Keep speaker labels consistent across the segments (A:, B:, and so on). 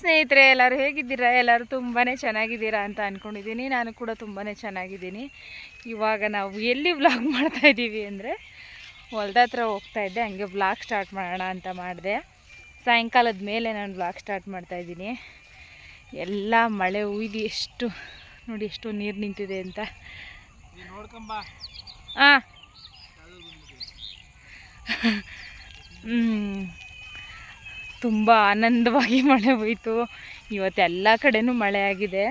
A: ಸ್ನೇಹಿತರೆ, ಎಲ್ಲರೂ ಹೇಗಿದ್ದೀರಾ? ಎಲ್ಲರೂ ತುಂಬಾ ಚೆನ್ನಾಗಿದ್ದೀರಾ ಅಂತ ಅಂದ್ಕೊಂಡಿದ್ದೀನಿ ನಾನು ಕೂಡ ತುಂಬಾ ಚೆನ್ನಾಗಿದ್ದೀನಿ. ಇವಾಗ ನಾವು ಎಲ್ಲಿ ವ್ಲಾಗ್ ಮಾಡ್ತಾ ಇದ್ದೀವಿ ಅಂದರೆ, ಹೊಲ್ದ ಹತ್ರ ಹೋಗ್ತಾ ಇದ್ದೆ. ಹಂಗೆ ವ್ಲಾಗ್ ಸ್ಟಾರ್ಟ್ ಮಾಡೋಣ ಅಂತ ಮಾಡಿದೆ. ಸಾಯಂಕಾಲದ ಮೇಲೆ ನಾನು ವ್ಲಾಗ್ ಸ್ಟಾರ್ಟ್ ಮಾಡ್ತಾ ಇದ್ದೀನಿ. ಎಲ್ಲ ಮಳೆ ಉಯ್ದು ಎಷ್ಟು, ನೋಡಿ ಎಷ್ಟು ನೀರು ನಿಂತಿದೆ ಅಂತ.
B: ಹಾಂ
A: ಹಾಂ ತುಂಬ ಆನಂದವಾಗಿ ಮಳೆ ಹೋಯಿತು. ಇವತ್ತು ಎಲ್ಲ ಕಡೆನೂ ಮಳೆ ಆಗಿದೆ.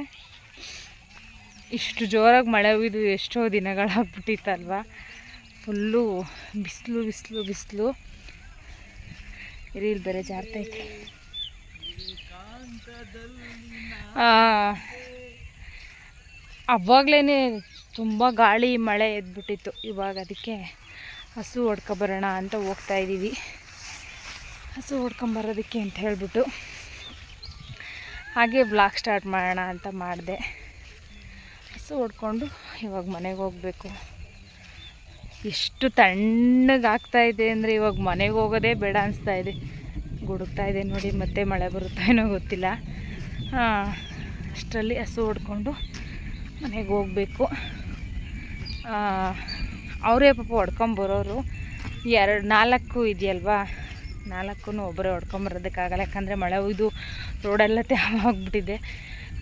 A: ಇಷ್ಟು ಜೋರಾಗಿ ಮಳೆ ಹೋಯ್ದು ಎಷ್ಟೋ ದಿನಗಳಾಗ್ಬಿಟ್ಟಿತ್ತಲ್ವ ಫುಲ್ಲು ಬಿಸಿಲು ಬಿಸಿಲು ಬಿಸಿಲು. ರೀಲ್ ಬೇರೆ ಜಾರ್ತೈತೆ ಅವಾಗಲೇ ತುಂಬ ಗಾಳಿ, ಮಳೆ ಎದ್ಬಿಟ್ಟಿತ್ತು. ಇವಾಗ ಅದಕ್ಕೆ ಹಸು ಹೊಡ್ಕೊಬರೋಣ ಅಂತ ಹೋಗ್ತಾ ಇದ್ದೀವಿ ಹಸು ಹೊಡ್ಕೊಂಬರೋದಕ್ಕೆ ಅಂತ ಹೇಳಿಬಿಟ್ಟು ಹಾಗೆ ಬ್ಲಾಗ್ ಸ್ಟಾರ್ಟ್ ಮಾಡೋಣ ಅಂತ ಮಾಡಿದೆ. ಹಸು ಹೊಡ್ಕೊಂಡು ಇವಾಗ ಮನೆಗೆ ಹೋಗಬೇಕು. ಎಷ್ಟು ತಣ್ಣಗಾಗ್ತಾ ಇದೆ ಅಂದರೆ ಇವಾಗ ಮನೆಗೆ ಹೋಗೋದೇ ಬೇಡ ಅನಿಸ್ತಾ ಇದೆ. ಗುಡುಕ್ತಾ ಇದೆ ನೋಡಿ, ಮತ್ತೆ ಮಳೆ ಬರುತ್ತಾ ಏನೋ ಗೊತ್ತಿಲ್ಲ. ಅಷ್ಟರಲ್ಲಿ ಹಸು ಹೊಡ್ಕೊಂಡು ಮನೆಗೆ ಹೋಗಬೇಕು. ಅವರೇ ಪಾಪ ಹೊಡ್ಕೊಂಬರೋರು. ಎರಡು ನಾಲ್ಕು ಇದೆಯಲ್ವಾ? ನಾಲ್ಕು ಒಬ್ಬರೇ ಹೊಡ್ಕೊಂಬರೋದಕ್ಕಾಗಲ್ಲ. ಯಾಕಂದರೆ ಮಳೆ ಇದು ರೋಡೆಲ್ಲ ಆಗ್ಬಿಟ್ಟಿದೆ.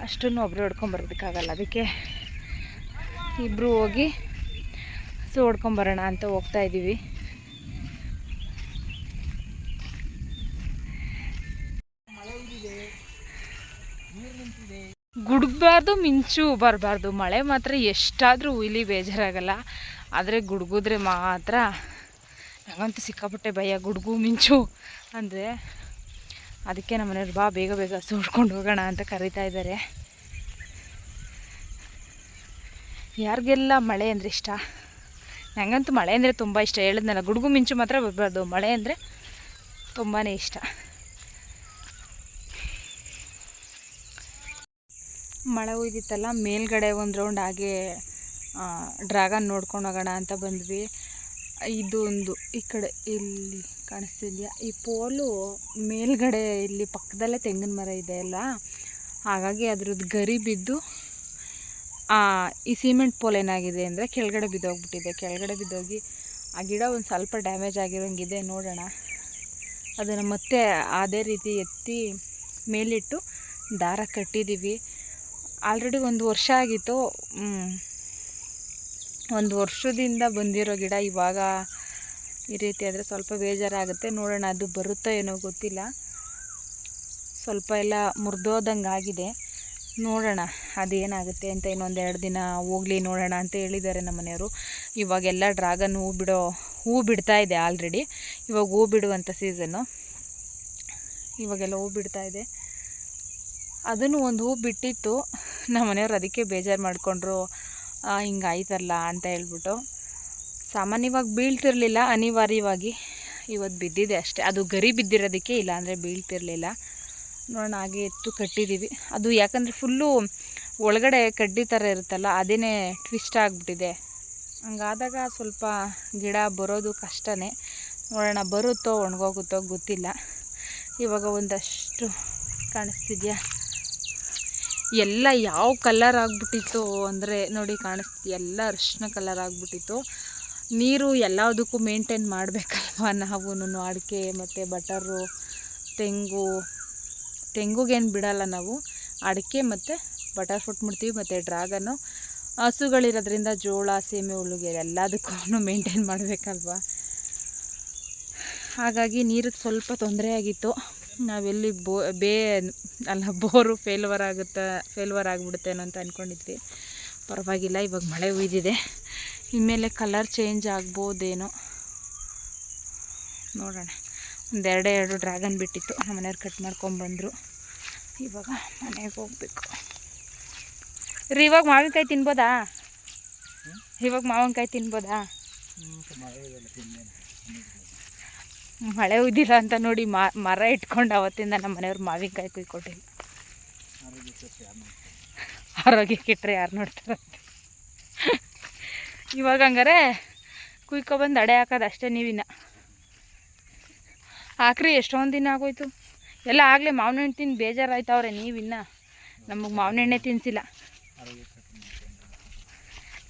A: ಅಷ್ಟನ್ನು ಒಬ್ಬರೇ ಹೊಡ್ಕೊಂಬರೋದಕ್ಕಾಗಲ್ಲ. ಅದಕ್ಕೆ ಇಬ್ಬರು ಹೋಗಿ ಸೊ ಹೊಡ್ಕೊಂಬರೋಣ ಅಂತ ಹೋಗ್ತಾ ಇದ್ದೀವಿ ಗುಡುಗಬಾರ್ದು ಮಿಂಚು ಬರಬಾರ್ದು. ಮಳೆ ಮಾತ್ರ ಎಷ್ಟಾದರೂ ಉಯ್ಲಿ ಬೇಜಾರಾಗಲ್ಲ. ಆದರೆ ಗುಡುಗಿದ್ರೆ ಮಾತ್ರ ನನಗಂತೂ ಸಿಕ್ಕಾಪಟ್ಟೆ ಭಯ, ಗುಡುಗು, ಮಿಂಚು. ಅಂದರೆ ಅದಕ್ಕೆ ನಮ್ಮ ಮನೆಯವ್ರು ಬಾ, ಬೇಗ ಬೇಗ ಹಸು ಹೊಡ್ಕೊಂಡು ಹೋಗೋಣ ಅಂತ ಕರೀತಾ ಇದ್ದಾರೆ ಯಾರಿಗೆಲ್ಲ ಮಳೆ ಅಂದರೆ ಇಷ್ಟ? ನನಗಂತೂ ಮಳೆ ಅಂದರೆ ತುಂಬ ಇಷ್ಟ. ಹೇಳಿದ್ನಲ್ಲ, ಗುಡುಗು, ಮಿಂಚು ಮಾತ್ರ ಬರಬಾರ್ದು. ಮಳೆ ಅಂದರೆ ತುಂಬಾ ಇಷ್ಟ. ಮಳೆ ಉಯ್ದಿತ್ತಲ್ಲ, ಮೇಲ್ಗಡೆ ಒಂದು ರೌಂಡ್ ಹಾಗೆ ಡ್ರ್ಯಾಗನ್ ನೋಡ್ಕೊಂಡು ಹೋಗೋಣ ಅಂತ ಬಂದ್ವಿ. ಇದು ಒಂದು ಈ ಕಡೆ ಇಲ್ಲಿ ಕಾಣಿಸ್ತಿದೆಯಾ ಈ ಪೋಲು ಮೇಲ್ಗಡೆ ಇಲ್ಲಿ ಪಕ್ಕದಲ್ಲೇ ತೆಂಗಿನ ಮರ ಇದೆ ಅಲ್ಲ? ಹಾಗಾಗಿ ಅದ್ರದ್ದು ಗರಿ ಬಿದ್ದು ಈ ಸಿಮೆಂಟ್ ಪೋಲ್ ಏನಾಗಿದೆ ಅಂದರೆ ಕೆಳಗಡೆ ಬಿದ್ದೋಗ್ಬಿಟ್ಟಿದೆ. ಕೆಳಗಡೆ ಬಿದ್ದೋಗಿ ಆ ಗಿಡ ಒಂದು ಸ್ವಲ್ಪ ಡ್ಯಾಮೇಜ್ ಆಗಿರೋಂಗಿದೆ, ನೋಡೋಣ. ಅದನ್ನು ಮತ್ತೆ ಅದೇ ರೀತಿ ಎತ್ತಿ ಮೇಲಿಟ್ಟು ದಾರ ಕಟ್ಟಿದ್ದೀವಿ ಆಲ್ರೆಡಿ ಒಂದು ವರ್ಷ ಆಗಿತ್ತು. ಒಂದು ವರ್ಷದಿಂದ ಬಂದಿರೋ ಗಿಡ ಇವಾಗ ಈ ರೀತಿ ಆದರೆ ಸ್ವಲ್ಪ ಬೇಜಾರಾಗುತ್ತೆ. ನೋಡೋಣ ಅದು ಬರುತ್ತೋ ಏನೋ ಗೊತ್ತಿಲ್ಲ. ಸ್ವಲ್ಪ ಎಲ್ಲ ಮುರಿದೋದಂಗೆ ಆಗಿದೆ. ನೋಡೋಣ ಅದೇನಾಗುತ್ತೆ ಅಂತ ಇನ್ನೊಂದು ಎರಡು ದಿನ ಹೋಗಲಿ ನೋಡೋಣ ಅಂತ ಹೇಳಿದ್ದಾರೆ ನಮ್ಮ ಮನೆಯವರು. ಇವಾಗೆಲ್ಲ ಡ್ರಾಗನ್ ಹೂ ಬಿಡೋ, ಹೂ ಬಿಡ್ತಾ ಇದೆ ಆಲ್ರೆಡಿ. ಇವಾಗ ಹೂ ಬಿಡುವಂಥ ಸೀಸನ್ನು. ಇವಾಗೆಲ್ಲ ಹೂ ಬಿಡ್ತಾ ಇದೆ. ಅದನ್ನು ಒಂದು ಹೂ ಬಿಟ್ಟಿತ್ತು. ನಮ್ಮ ಮನೆಯವ್ರು ಅದಕ್ಕೆ ಬೇಜಾರು ಮಾಡಿಕೊಂಡ್ರು. ಹಿಂಗೆ ಆಯ್ತಲ್ಲ ಅಂತ ಹೇಳ್ಬಿಟ್ಟು ಸಾಮಾನ್ಯವಾಗಿ ಬೀಳ್ತಿರಲಿಲ್ಲ, ಅನಿವಾರ್ಯವಾಗಿ ಇವತ್ತು ಬಿದ್ದಿದೆ ಅಷ್ಟೇ. ಅದು ಗರಿ ಬಿದ್ದಿರೋದಕ್ಕೆ ಇಲ್ಲ ಅಂದರೆ ಬೀಳ್ತಿರ್ಲಿಲ್ಲ. ನೋಡೋಣ, ಹಾಗೆ ಎತ್ತು ಕಟ್ಟಿದ್ದೀವಿ. ಅದು ಯಾಕಂದರೆ ಫುಲ್ಲು ಒಳಗಡೆ ಕಡ್ಡಿ ಥರ ಇರುತ್ತಲ್ಲ ಅದೇ ಟ್ವಿಸ್ಟ್ ಆಗಿಬಿಟ್ಟಿದೆ. ಹಂಗಾದಾಗ ಸ್ವಲ್ಪ ಗಿಡ ಬರೋದು ಕಷ್ಟನೇ. ನೋಡೋಣ, ಬರುತ್ತೋ ಒಣಗೋಗುತ್ತೋ ಗೊತ್ತಿಲ್ಲ. ಇವಾಗ ಒಂದಷ್ಟು ಕಾಣಿಸ್ತಿದ್ಯಾ? ಎಲ್ಲ ಯಾವ ಕಲರ್ ಆಗಿಬಿಟ್ಟಿತ್ತು ಅಂದರೆ ನೋಡಿ ಕಾಣಿಸ್ತು, ಎಲ್ಲ ಅರ್ಶಿನ ಕಲರ್ ಆಗಿಬಿಟ್ಟಿತ್ತು. ನೀರು ಎಲ್ಲದಕ್ಕೂ ಮೇಂಟೈನ್ ಮಾಡಬೇಕಲ್ವ ನಾವು ಅಡಿಕೆ ಮತ್ತು ಬಟರು, ತೆಂಗು, ತೆಂಗುಗೇನು ಬಿಡಲ್ಲ ನಾವು. ಅಡಿಕೆ ಮತ್ತು ಬಟರ್ ಫ್ರೂಟ್ ಮಾಡ್ತೀವಿ ಮತ್ತು ಡ್ರಾಗನು ಹಸುಗಳಿರೋದ್ರಿಂದ ಜೋಳ, ಸೀಮೆ ಹುಳುಗೆ ಎಲ್ಲದಕ್ಕೂ ಮೇಂಟೈನ್ ಮಾಡಬೇಕಲ್ವ. ಹಾಗಾಗಿ ನೀರಿಗೆ ಸ್ವಲ್ಪ ತೊಂದರೆ ಆಗಿತ್ತು. ನಾವೆಲ್ಲಿ ಬೋ ಬೇ ಅಲ್ಲ ಬೋರು ಫೇಲ್ವರ್ ಆಗುತ್ತೆ ಫೇಲ್ವರ್ ಆಗಿಬಿಡುತ್ತೇನೋ ಅಂತ ಅಂದ್ಕೊಂಡಿದ್ವಿ ಪರವಾಗಿಲ್ಲ ಇವಾಗ ಮಳೆ ಉಯ್ದಿದೆ. ಇನ್ಮೇಲೆ ಕಲರ್ ಚೇಂಜ್ ಆಗ್ಬೋದೇನೋ. ನೋಡೋಣ. ಒಂದೆರಡೇ ಎರಡು ಡ್ರ್ಯಾಗನ್ ಬಿಟ್ಟಿತ್ತು. ನಮ್ಮ ಮನೆಯವ್ರು ಕಟ್ ಮಾಡ್ಕೊಂಬಂದರು ಇವಾಗ ಮನೆಗೆ ಹೋಗ್ಬೇಕು. ರೀ ಇವಾಗ ಮಾವಿನಕಾಯಿ ತಿನ್ಬೋದಾ? ಇವಾಗ ಮಾವಿನಕಾಯಿ ತಿನ್ಬೋದಾ? ಮಳೆ ಉಯ್ದಿಲ್ಲ ಅಂತ ನೋಡಿ ಮರ ಇಟ್ಕೊಂಡು ಅವತ್ತಿಂದ ನಮ್ಮ ಮನೆಯವ್ರು ಮಾವಿನಕಾಯಿ ಕುಯ್ಕೊಟ್ಟಿಲ್ಲ ಆರೋಗ್ಯ ಕೆಟ್ಟರೆ ಯಾರು ನೋಡ್ತಾರೆ ಇವಾಗ ಹಂಗಾರೆ ಕುಯ್ಕೊಬಂದು ಅಡೆ ಹಾಕೋದು ಅಷ್ಟೇ ನೀವಿನ ಹಾಕ್ರಿ, ಎಷ್ಟೊಂದು ದಿನ ಆಗೋಯ್ತು. ಎಲ್ಲ ಆಗಲೇ ಮಾವಿನ ಹಣ್ಣು ತಿಂದು ಬೇಜಾರಾಯ್ತವ್ರೆ ನೀವಿನ್ನ. ನಮಗೆ ಮಾವಿನ ಹಣ್ಣೆ ತಿನ್ಸಿಲ್ಲ.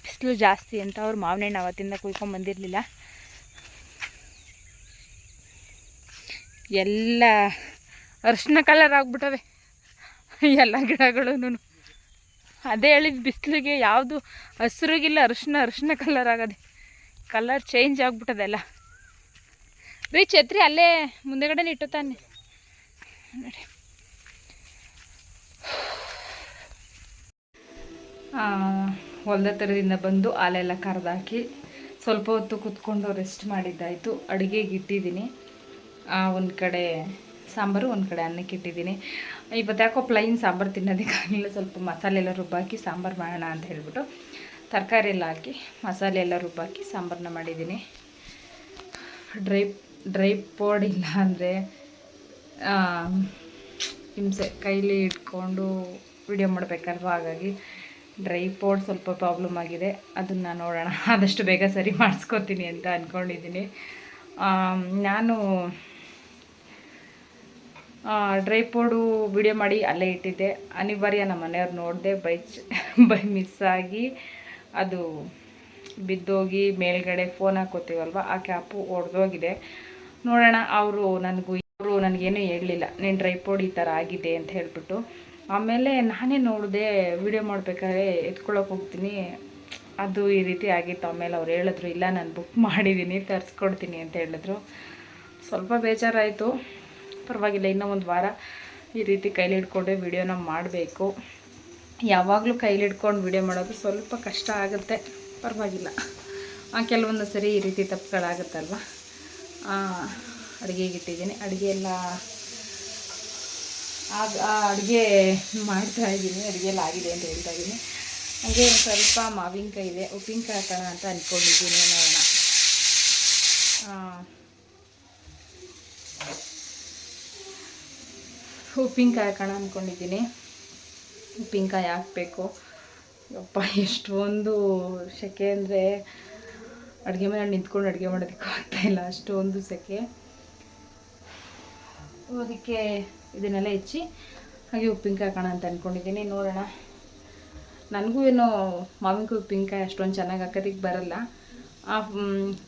A: ಬಿಸಿಲು ಜಾಸ್ತಿ ಅಂತ ಅವ್ರು ಮಾವಿನ ಹಣ್ಣು ಅವತ್ತಿಂದ ಕುಯ್ಕೊಂಡು ಬಂದಿರಲಿಲ್ಲ. ಎಲ್ಲ ಅರಿಶಿನ ಕಲರ್ ಆಗ್ಬಿಟ್ಟವೆ. ಎಲ್ಲ ಗಿಡಗಳೂ ಅದೇ ಹೇಳಿದ ಬಿಸಿಲಿಗೆ ಯಾವುದು ಹಸಿರುಗಿಲ್ಲ ಅರಿಶಿನ ಅರಿಶಿನ ಕಲರ್ ಆಗದೆ. ಕಲರ್ ಚೇಂಜ್ ಆಗ್ಬಿಟ್ಟದೆಲ್ಲ. ರೀ ಛತ್ರಿ ಅಲ್ಲೇ ಮುಂದೆಗಡೆ ಇಟ್ಟು ತಾನೆ. ನೋಡಿ. ಹೊಲದ ಥರದಿಂದ ಬಂದು ಹಾಲೆಲ್ಲ ಕರೆದಾಕಿ ಸ್ವಲ್ಪ ಹೊತ್ತು ಕುತ್ಕೊಂಡು ರೆಸ್ಟ್ ಮಾಡಿದ್ದಾಯಿತು. ಅಡುಗೆಗೆ ಇಟ್ಟಿದ್ದೀನಿ. ಒಂದು ಕಡೆ ಸಾಂಬಾರು, ಒಂದು ಕಡೆ ಅನ್ನಕ್ಕೆ ಇಟ್ಟಿದ್ದೀನಿ. ಇವತ್ತು ಯಾಕೋ ಪ್ಲೈನ್ ಸಾಂಬಾರು ತಿನ್ನೋದಕ್ಕಾಗಲಿಲ್ಲ ಸ್ವಲ್ಪ ಮಸಾಲೆ ಎಲ್ಲ ರುಬ್ಬಾಕಿ ಸಾಂಬಾರು ಮಾಡೋಣ ಅಂತ ಹೇಳ್ಬಿಟ್ಟು ತರಕಾರಿ ಎಲ್ಲ ಹಾಕಿ, ಮಸಾಲೆ ಎಲ್ಲ ರುಬ್ಬಾಕಿ ಸಾಂಬಾರನ್ನ ಮಾಡಿದ್ದೀನಿ. ಡ್ರೈ ಡ್ರೈ ಪೋಡ್ ಇಲ್ಲ ಅಂದರೆ ಹಿಂಸೆ, ಕೈಲಿ ಇಟ್ಕೊಂಡು ವಿಡಿಯೋ ಮಾಡಬೇಕಲ್ವ ಹಾಗಾಗಿ ಡ್ರೈ ಪೋಡ್ ಸ್ವಲ್ಪ ಪ್ರಾಬ್ಲಮ್ ಆಗಿದೆ. ಅದನ್ನು ನೋಡೋಣ. ಆದಷ್ಟು ಬೇಗ ಸರಿ ಮಾಡಿಸ್ಕೋತೀನಿ ಅಂತ ಅಂದ್ಕೊಂಡಿದ್ದೀನಿ ನಾನು ಡ್ರೈ ಪೋಡು ವಿಡಿಯೋ ಮಾಡಿ ಅಲ್ಲೇ ಇಟ್ಟಿದ್ದೆ. ಅನಿವಾರ್ಯ ನಮ್ಮ ಮನೆಯವ್ರು ನೋಡಿದೆ, ಬೈ ಬೈ ಮಿಸ್ ಆಗಿ ಅದು ಬಿದ್ದೋಗಿ ಮೇಲ್ಗಡೆ ಫೋನ್ ಹಾಕೋತೀವಲ್ವ, ಆ ಕ್ಯಾಪು ಒಡೆದೋಗಿದೆ. ನೋಡೋಣ, ಅವರು ನನಗೂ ಅವರು ನನಗೇನು ಹೇಳಲಿಲ್ಲ. ನೀನು ಡ್ರೈ ಪೌಡ್ ಈ ಥರ ಆಗಿದೆ ಅಂತ ಹೇಳಿಬಿಟ್ಟು. ಆಮೇಲೆ ನಾನೇ ನೋಡಿದೆ, ವಿಡಿಯೋ ಮಾಡ್ಬೇಕಾದ್ರೆ ಎತ್ಕೊಳ್ಳೋಕೆ ಹೋಗ್ತೀನಿ. ಅದು ಈ ರೀತಿ ಆಗಿತ್ತು. ಆಮೇಲೆ ಅವ್ರು ಹೇಳಿದ್ರು, ಇಲ್ಲ, ನಾನು ಬುಕ್ ಮಾಡಿದ್ದೀನಿ ತರಿಸ್ಕೊಡ್ತೀನಿ ಅಂತ ಹೇಳಿದ್ರು. ಸ್ವಲ್ಪ ಬೇಜಾರಾಯಿತು. ಪರವಾಗಿಲ್ಲ, ಇನ್ನೂ ಒಂದು ವಾರ ಈ ರೀತಿ ಕೈಲಿ ಹಿಡ್ಕೊಂಡೆ ವೀಡಿಯೋನ ಮಾಡಬೇಕು. ಯಾವಾಗಲೂ ಕೈಲಿ ಹಿಡ್ಕೊಂಡು ವೀಡಿಯೋ ಮಾಡೋದು ಸ್ವಲ್ಪ ಕಷ್ಟ ಆಗುತ್ತೆ. ಪರವಾಗಿಲ್ಲ. ಕೆಲವೊಂದು ಸರಿ ಈ ರೀತಿ ತಪ್ಪುಗಳಾಗುತ್ತಲ್ವ? ಅಡುಗೆಗೆ ಇಟ್ಟಿದ್ದೀನಿ. ಅಡುಗೆ ಎಲ್ಲ ಆಗ ಅಡುಗೆ ಮಾಡ್ತಾ ಇದ್ದೀನಿ. ಅಡುಗೆ ಎಲ್ಲ ಆಗಿದೆ ಅಂತ ಹೇಳ್ತಾ ಇದ್ದೀನಿ. ಹಾಗೆ ಒಂದು ಸ್ವಲ್ಪ ಮಾವಿನಕಾಯಿ ಇದೆ. ಉಪ್ಪಿನಕಾಯಿ ಹಾಕೋಣ ಅಂತ ಅಂದ್ಕೊಂಡಿದ್ದೀನಿ ನೋಡೋಣ. ಉಪ್ಪಿನಕಾಯಿ ಹಾಕೋಣ ಅಂದ್ಕೊಂಡಿದ್ದೀನಿ ಉಪ್ಪಿನಕಾಯಿ ಹಾಕಬೇಕು. ಯಪ್ಪ, ಎಷ್ಟೊಂದು ಸೆಕೆ ಅಂದರೆ ಅಡುಗೆ ಮನೆ ನಿಂತ್ಕೊಂಡು ಅಡುಗೆ ಮಾಡೋದಕ್ಕೆ ಆಗ್ತಾಯಿಲ್ಲ ಅಷ್ಟೊಂದು ಸೆಕೆ. ಅದಕ್ಕೆ ಇದನ್ನೆಲ್ಲ ಹೆಚ್ಚಿ ಹಾಗೆ ಉಪ್ಪಿನಕಾಯಿ ಹಾಕೋಣ ಅಂತ ಅಂದ್ಕೊಂಡಿದ್ದೀನಿ ನೋಡೋಣ. ನನಗೂ ಏನೋ ಮಾವಿನಕಾಯಿ ಉಪ್ಪಿನಕಾಯಿ ಅಷ್ಟೊಂದು ಚೆನ್ನಾಗಿ ಹಾಕೋದಕ್ಕೆ ಬರಲ್ಲ.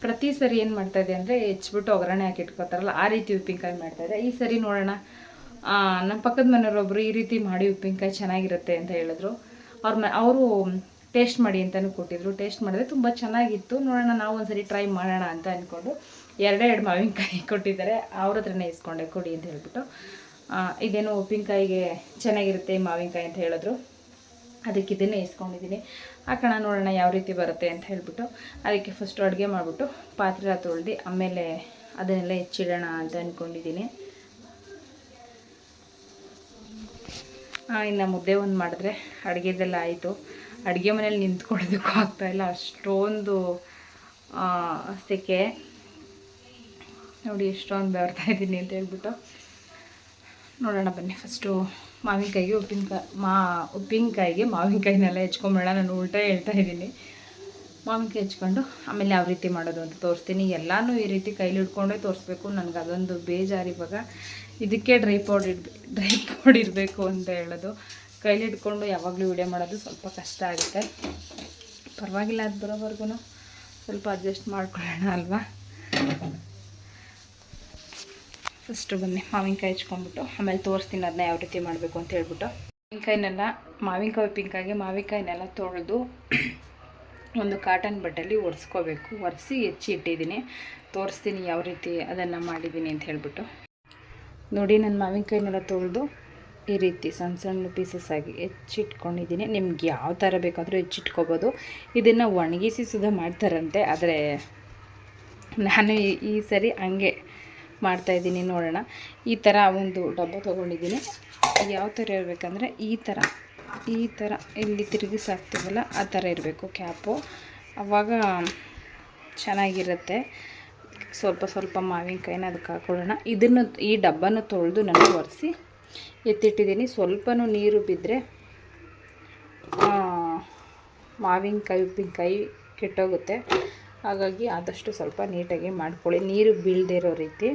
A: ಪ್ರತಿ ಸರಿ ಏನು ಮಾಡ್ತಾಯಿದೆ ಅಂದರೆ ಹೆಚ್ಚಿಬಿಟ್ಟು ಒಗ್ಗರಣೆ ಹಾಕಿ ಇಟ್ಕೋತಾರಲ್ಲ, ಆ ರೀತಿ ಉಪ್ಪಿನಕಾಯಿ ಮಾಡ್ತಾಯಿದೆ ಈ ಸರಿ ನೋಡೋಣ. ನಮ್ಮ ಪಕ್ಕದ ಮನೆಯವರೊಬ್ಬರು ಈ ರೀತಿ ಮಾಡಿ ಉಪ್ಪಿನಕಾಯಿ ಚೆನ್ನಾಗಿರುತ್ತೆ ಅಂತ ಹೇಳಿದ್ರು. ಅವ್ರ ಮ, ಅವರು ಟೇಸ್ಟ್ ಮಾಡಿ ಅಂತಲೂ ಕೊಟ್ಟಿದ್ರು. ಟೇಸ್ಟ್ ಮಾಡಿದ್ರೆ ತುಂಬ ಚೆನ್ನಾಗಿತ್ತು. ನೋಡೋಣ ನಾವು ಒಂದ್ಸರಿ ಟ್ರೈ ಮಾಡೋಣ ಅಂತ ಅಂದ್ಕೊಂಡು ಎರಡೇ ಎರಡು ಮಾವಿನಕಾಯಿ ಕೊಟ್ಟಿದ್ದಾರೆ. ಅವ್ರ ಹತ್ರನೇ ಇಸ್ಕೊಂಡೆ, ಕೊಡಿ ಅಂತ ಹೇಳ್ಬಿಟ್ಟು. ಇದೇನು ಉಪ್ಪಿನಕಾಯಿಗೆ ಚೆನ್ನಾಗಿರುತ್ತೆ ಮಾವಿನಕಾಯಿ ಅಂತ ಹೇಳಿದ್ರು. ಅದಕ್ಕೆ ಇದನ್ನೇ ಇಸ್ಕೊಂಡಿದ್ದೀನಿ. ಹಾಕೋಣ ನೋಡೋಣ ಯಾವ ರೀತಿ ಬರುತ್ತೆ ಅಂತ ಹೇಳ್ಬಿಟ್ಟು. ಅದಕ್ಕೆ ಫಸ್ಟು ಅಡುಗೆ ಮಾಡಿಬಿಟ್ಟು ಪಾತ್ರೆ ತೊಳ್ದು ಆಮೇಲೆ ಅದನ್ನೆಲ್ಲ ಹೆಚ್ಚಿಡೋಣ ಅಂತ ಅಂದ್ಕೊಂಡಿದ್ದೀನಿ ಇನ್ನು ಮುದ್ದೆ ಒಂದು ಮಾಡಿದ್ರೆ ಅಡುಗೆದೆಲ್ಲ ಆಯಿತು. ಅಡುಗೆ ಮನೇಲಿ ನಿಂತ್ಕೊಳ್ಳೋದಕ್ಕೂ ಆಗ್ತಾಯಿಲ್ಲ ಅಷ್ಟೊಂದು ಸೆಕೆ. ನೋಡಿ ಎಷ್ಟೊಂದು ಬರ್ತಾ ಇದ್ದೀನಿ ಅಂತ ಹೇಳ್ಬಿಟ್ಟು. ನೋಡೋಣ ಬನ್ನಿ ಫಸ್ಟು ಮಾವಿನಕಾಯಿಗೆ ಉಪ್ಪಿನಕಾಯಿ ಮಾ, ಉಪ್ಪಿನಕಾಯಿಗೆ ಮಾವಿನಕಾಯಿನೆಲ್ಲ ಹೆಚ್ಕೊಂಬೇಡ. ನಾನು ಉಲ್ಟಾ ಹೇಳ್ತಾ ಇದ್ದೀನಿ. ಮಾವಿನಕಾಯಿ ಹೆಚ್ಕೊಂಡು ಆಮೇಲೆ ಯಾವ ರೀತಿ ಮಾಡೋದು ಅಂತ ತೋರಿಸ್ತೀನಿ. ಎಲ್ಲನೂ ಈ ರೀತಿ ಕೈಲಿ ಹಿಡ್ಕೊಂಡೇ ತೋರಿಸ್ಬೇಕು. ನನಗೆ ಅದೊಂದು ಬೇಜಾರು ಇವಾಗ ಇದಕ್ಕೆ ಡ್ರೈ ಪೌಡ್ ಇಡ್ ಡ್ರೈ ಪೌಡ್ ಇರಬೇಕು ಅಂತ ಹೇಳೋದು. ಕೈಲಿ ಹಿಡ್ಕೊಂಡು ಯಾವಾಗಲೂ ವಿಡಿಯೋ ಮಾಡೋದು ಸ್ವಲ್ಪ ಕಷ್ಟ ಆಗುತ್ತೆ. ಪರವಾಗಿಲ್ಲ, ಅದು ಬರೋವರೆಗೂ ಸ್ವಲ್ಪ ಅಡ್ಜಸ್ಟ್ ಮಾಡ್ಕೊಳ್ಳೋಣ ಅಲ್ವಾ? ಫಸ್ಟು ಬನ್ನಿ, ಮಾವಿನಕಾಯಿ ಹೆಚ್ಕೊಂಡ್ಬಿಟ್ಟು, ಆಮೇಲೆ ತೋರಿಸ್ತೀನಿ ಅದನ್ನ ಯಾವ ರೀತಿ ಮಾಡಬೇಕು ಅಂತ ಹೇಳ್ಬಿಟ್ಟು. ಮಾವಿನಕಾಯಿನೆಲ್ಲ, ಮಾವಿನಕಾಯಿ ಪಿಂಕಾಗಿ ಮಾವಿನಕಾಯಿನೆಲ್ಲ ತೊಳೆದು ಒಂದು ಕಾಟನ್ ಬಟ್ಟೆಯಲ್ಲಿ ಒರೆಸ್ಕೋಬೇಕು ಒರೆಸಿ ಹೆಚ್ಚಿ ಇಟ್ಟಿದ್ದೀನಿ. ತೋರಿಸ್ತೀನಿ ಯಾವ ರೀತಿ ಅದನ್ನು ಮಾಡಿದ್ದೀನಿ ಅಂತ ಹೇಳ್ಬಿಟ್ಟು. ನೋಡಿ, ನನ್ನ ಮಾವಿನಕಾಯಿನೆಲ್ಲ ತೊಳೆದು ಈ ರೀತಿ ಸಣ್ಣ ಸಣ್ಣ ಪೀಸಸ್ ಆಗಿ ಹೆಚ್ಚಿಟ್ಕೊಂಡಿದ್ದೀನಿ. ನಿಮ್ಗೆ ಯಾವ ಥರ ಬೇಕಾದರೂ ಹೆಚ್ಚಿಟ್ಕೋಬೋದು. ಇದನ್ನು ಒಣಗಿಸಿ ಸುಧಾ ಮಾಡ್ತಾರಂತೆ, ಆದರೆ ನಾನು ಈ ಸರಿ ಹಂಗೆ ಮಾಡ್ತಾಯಿದ್ದೀನಿ ನೋಡೋಣ. ಈ ಥರ ಒಂದು ಡಬ್ಬ ತೊಗೊಂಡಿದ್ದೀನಿ. ಯಾವ ಥರ ಇರಬೇಕಂದ್ರೆ, ಈ ಥರ ಈ ಥರ ಇಲ್ಲಿ ತಿರುಗಿಸಾಕ್ತೀವಲ್ಲ ಆ ಥರ ಇರಬೇಕು ಕ್ಯಾಪು. ಆವಾಗ ಚೆನ್ನಾಗಿರುತ್ತೆ. ಸ್ವಲ್ಪ ಸ್ವಲ್ಪ ಮಾವಿನಕಾಯಿನ ಅದಕ್ಕೆ ಹಾಕೊಳ್ಳೋಣ ಇದನ್ನು ಈ ಡಬ್ಬನ ತೊಳೆದು ನಾನು ಒರೆಸಿ ಎತ್ತಿಟ್ಟಿದ್ದೀನಿ. ಸ್ವಲ್ಪನೂ ನೀರು ಬಿದ್ದರೆ ಮಾವಿನಕಾಯಿ, ಉಪ್ಪಿನಕಾಯಿ ಕೆಟ್ಟೋಗುತ್ತೆ. ಹಾಗಾಗಿ ಆದಷ್ಟು ಸ್ವಲ್ಪ ನೀಟಾಗಿ ಮಾಡ್ಕೊಳ್ಳಿ. ನೀರು ಬೀಳದೇ ಇರೋ ರೀತಿ.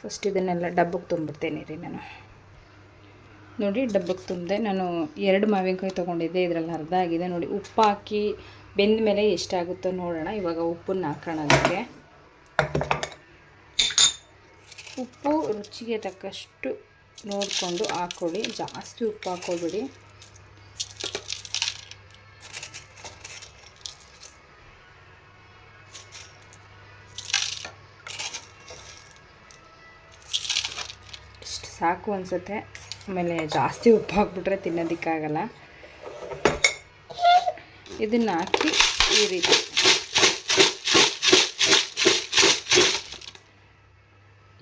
A: ಫಸ್ಟ್ ಇದನ್ನೆಲ್ಲ ಡಬ್ಬಕ್ಕೆ ತುಂಬಿಡ್ತೇನೆ ರೀ ನಾನು. ನೋಡಿ ಡಬ್ಬಕ್ಕೆ ತುಂಬಿದೆ ನಾನು ಎರಡು ಮಾವಿನಕಾಯಿ ತೊಗೊಂಡಿದ್ದೆ, ಇದರಲ್ಲಿ ಅರ್ಧ ಆಗಿದೆ. ನೋಡಿ, ಉಪ್ಪು ಹಾಕಿ ಬೆಂದ ಮೇಲೆ ಎಷ್ಟಾಗುತ್ತೋ ನೋಡೋಣ. ಇವಾಗ ಉಪ್ಪನ್ನು ಹಾಕೋಣ ಅದಕ್ಕೆ. ಉಪ್ಪು ರುಚಿಗೆ ತಕ್ಕಷ್ಟು ನೋಡಿಕೊಂಡು ಹಾಕ್ಕೊಳ್ಳಿ ಜಾಸ್ತಿ ಉಪ್ಪು ಹಾಕೋಬೇಡಿ. ಸಾಕು ಅನಿಸುತ್ತೆ. ಆಮೇಲೆ ಜಾಸ್ತಿ ಉಪ್ಪು ಹಾಕ್ಬಿಟ್ರೆ ತಿನ್ನೋದಕ್ಕಾಗಲ್ಲ. ಇದನ್ನು ಹಾಕಿ ಈ ರೀತಿ.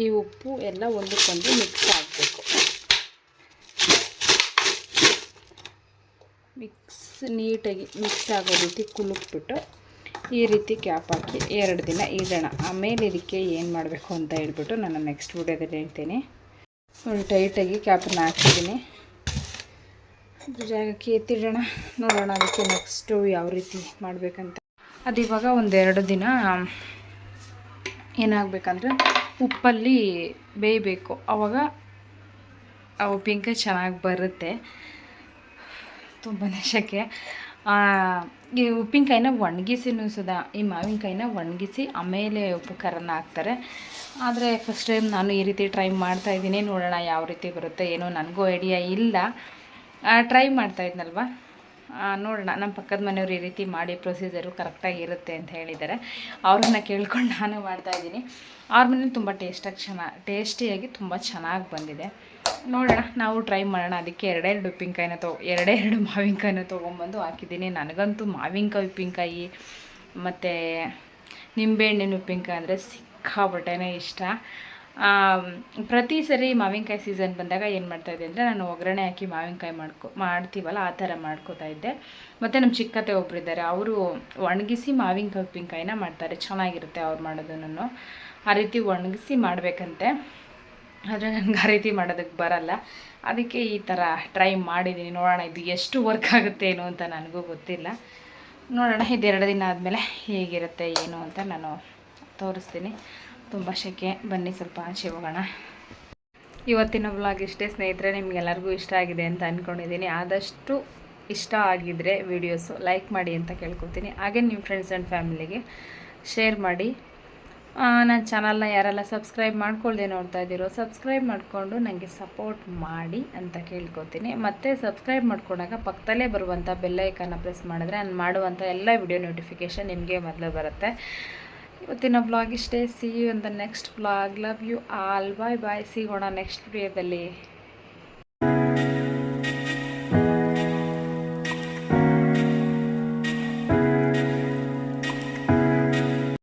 A: ಈ ಉಪ್ಪು ಎಲ್ಲ ಒಂದಕ್ಕೊಂದು ಮಿಕ್ಸ್ ಆಗಬೇಕು. ಮಿಕ್ಸ್ ನೀಟಾಗಿ ಮಿಕ್ಸ್ ಆಗೋ ರೀತಿ ಕುಲುಕ್ಬಿಟ್ಟು ಈ ರೀತಿ ಕ್ಯಾಪ್ ಹಾಕಿ ಎರಡು ದಿನ ಇಡೋಣ ಆಮೇಲೆ ಇದಕ್ಕೆ ಏನು ಮಾಡಬೇಕು ಅಂತ ಹೇಳ್ಬಿಟ್ಟು ನಾನು ನೆಕ್ಸ್ಟ್ ವಿಡಿಯೋದಲ್ಲಿ ಹೇಳ್ತೀನಿ. ನೋಡಿ ಟೈಟಾಗಿ ಕ್ಯಾಪನ್ನ ಹಾಕಿದ್ದೀನಿ. ಅದ್ರ ಜಾಗಕ್ಕೆ ಎತ್ತಿಡೋಣ. ನೋಡೋಣ ಅದಕ್ಕೆ ನೆಕ್ಸ್ಟು ಯಾವ ರೀತಿ ಮಾಡಬೇಕಂತ. ಅದು ಇವಾಗ ಒಂದೆರಡು ದಿನ ಏನಾಗಬೇಕಂದ್ರೆ ಉಪ್ಪಲ್ಲಿ ಬೇಯಬೇಕು. ಆವಾಗ ಆ ಉಪ್ಪಿನಕಾಯಿ ಚೆನ್ನಾಗಿ ಬರುತ್ತೆ. ತುಂಬಾ ಶೆಕೆ. ಈ ಉಪ್ಪಿನಕಾಯಿನ ಒಣಗಿಸಿನೂ ಸುದಾ ಈ ಮಾವಿನಕಾಯಿನ ಒಣಗಿಸಿ ಆಮೇಲೆ ಉಪ್ಪು ಖಾರನ ಹಾಕ್ತಾರೆ. ಆದರೆ ಫಸ್ಟ್ ಟೈಮ್ ನಾನು ಈ ರೀತಿ ಟ್ರೈ ಮಾಡ್ತಾ ಇದ್ದೀನಿ. ನೋಡೋಣ ಯಾವ ರೀತಿ ಬರುತ್ತೆ ಏನೋ ನನಗೂ ಐಡಿಯಾ ಇಲ್ಲ. ಟ್ರೈ ಮಾಡ್ತಾ ಇದ್ನಲ್ವ? ನೋಡೋಣ. ನಮ್ಮ ಪಕ್ಕದ ಮನೆಯವರು ಈ ರೀತಿ ಮಾಡಿ ಪ್ರೊಸೀಜರು ಕರೆಕ್ಟಾಗಿ ಇರುತ್ತೆ ಅಂತ ಹೇಳಿದ್ದಾರೆ. ಅವ್ರನ್ನ ಕೇಳ್ಕೊಂಡು ನಾನು ಮಾಡ್ತಾ ಇದ್ದೀನಿ. ಅವ್ರ ಮನೇಲಿ ತುಂಬ ಟೇಸ್ಟಾಗಿ ಚೆನ್ನಾಗಿ ಟೇಸ್ಟಿಯಾಗಿ ತುಂಬ ಚೆನ್ನಾಗಿ ಬಂದಿದೆ. ನೋಡೋಣ, ನಾವು ಟ್ರೈ ಮಾಡೋಣ. ಅದಕ್ಕೆ ಎರಡೆರಡು ಉಪ್ಪಿನಕಾಯಿನ ತೊ, ಎರಡೆರಡು ಮಾವಿನಕಾಯಿನ ತೊಗೊಂಬಂದು ಹಾಕಿದ್ದೀನಿ. ನನಗಂತೂ ಮಾವಿನಕಾಯಿ, ಉಪ್ಪಿನಕಾಯಿ ಮತ್ತು ನಿಂಬೆಹಣ್ಣಿನ ಉಪ್ಪಿನಕಾಯಿ ಅಂದರೆ ಸಿಕ್ಕಾಪಟ್ಟೆನೇ ಇಷ್ಟ. ಪ್ರತಿ ಸರಿ ಮಾವಿನಕಾಯಿ ಸೀಸನ್ ಬಂದಾಗ ಏನು ಮಾಡ್ತಾಯಿದ್ದೆ ಅಂದರೆ ನಾನು ಒಗ್ಗರಣೆ ಹಾಕಿ ಮಾವಿನಕಾಯಿ ಮಾಡ್ಕೊ, ಮಾಡ್ತೀವಲ್ಲ, ಆ ಥರ ಮಾಡ್ಕೋತಾ ಇದ್ದೆ. ಮತ್ತು ನಮ್ಮ ಚಿಕ್ಕತ್ತೆ ಒಬ್ಬರಿದ್ದಾರೆ ಅವರು ಒಣಗಿಸಿ ಮಾವಿನಕಾಯಿ, ಉಪ್ಪಿನಕಾಯಿನ ಮಾಡ್ತಾರೆ. ಚೆನ್ನಾಗಿರುತ್ತೆ ಅವ್ರು ಮಾಡೋದನ್ನು. ಆ ರೀತಿ ಒಣಗಿಸಿ ಮಾಡಬೇಕಂತೆ. ಆದರೆ ನನಗೆ ಆ ರೀತಿ ಮಾಡೋದಕ್ಕೆ ಬರಲ್ಲ. ಅದಕ್ಕೆ ಈ ಥರ ಟ್ರೈ ಮಾಡಿದ್ದೀನಿ ನೋಡೋಣ ಇದು ಎಷ್ಟು ವರ್ಕ್ ಆಗುತ್ತೆ ಏನು ಅಂತ ನನಗೂ ಗೊತ್ತಿಲ್ಲ. ನೋಡೋಣ ಇದು ಎರಡು ದಿನ ಆದಮೇಲೆ ಹೇಗಿರುತ್ತೆ ಏನು ಅಂತ ನಾನು ತೋರಿಸ್ತೀನಿ. ತುಂಬ ಶೆಕೆ. ಬನ್ನಿ, ಸ್ವಲ್ಪ ಆಚೆ ಹೋಗೋಣ. ಇವತ್ತಿನ ಬ್ಲಾಗ್ ಇಷ್ಟೇ ಸ್ನೇಹಿತರೆ, ನಿಮಗೆಲ್ಲರಿಗೂ ಇಷ್ಟ ಆಗಿದೆ ಅಂತ ಅಂದ್ಕೊಂಡಿದ್ದೀನಿ ಆದಷ್ಟು ಇಷ್ಟ ಆಗಿದ್ದರೆ ವೀಡಿಯೋಸು ಲೈಕ್ ಮಾಡಿ ಅಂತ ಕೇಳ್ಕೊತೀನಿ. ಹಾಗೆ ನಿಮ್ಮ ಫ್ರೆಂಡ್ಸ್ ಆ್ಯಂಡ್ ಫ್ಯಾಮಿಲಿಗೆ ಶೇರ್ ಮಾಡಿ. ನನ್ನ ಚಾನಲ್ನ ಯಾರೆಲ್ಲ ಸಬ್ಸ್ಕ್ರೈಬ್ ಮಾಡ್ಕೊಳ್ದೆ ನೋಡ್ತಾ ಇದ್ದೀರೋ, ಸಬ್ಸ್ಕ್ರೈಬ್ ಮಾಡಿಕೊಂಡು ನನಗೆ ಸಪೋರ್ಟ್ ಮಾಡಿ ಅಂತ ಕೇಳ್ಕೊತೀನಿ. ಮತ್ತು ಸಬ್ಸ್ಕ್ರೈಬ್ ಮಾಡ್ಕೊಂಡಾಗ ಪಕ್ಕದಲ್ಲೇ ಬರುವಂಥ ಬೆಲ್ಲೈಕನ್ನ ಪ್ರೆಸ್ ಮಾಡಿದ್ರೆ ನಾನು ಮಾಡುವಂಥ ಎಲ್ಲ ವಿಡಿಯೋ ನೋಟಿಫಿಕೇಷನ್ ನಿಮಗೆ ಮೊದಲು ಬರುತ್ತೆ. ಇವತ್ತಿನ ಬ್ಲಾಗ್ ಇಷ್ಟೇ. See you in next blog love you all bye bye ಸಿಗೋಣ ನೆಕ್ಸ್ಟ್ ವಿಡಿಯೋದಲ್ಲಿ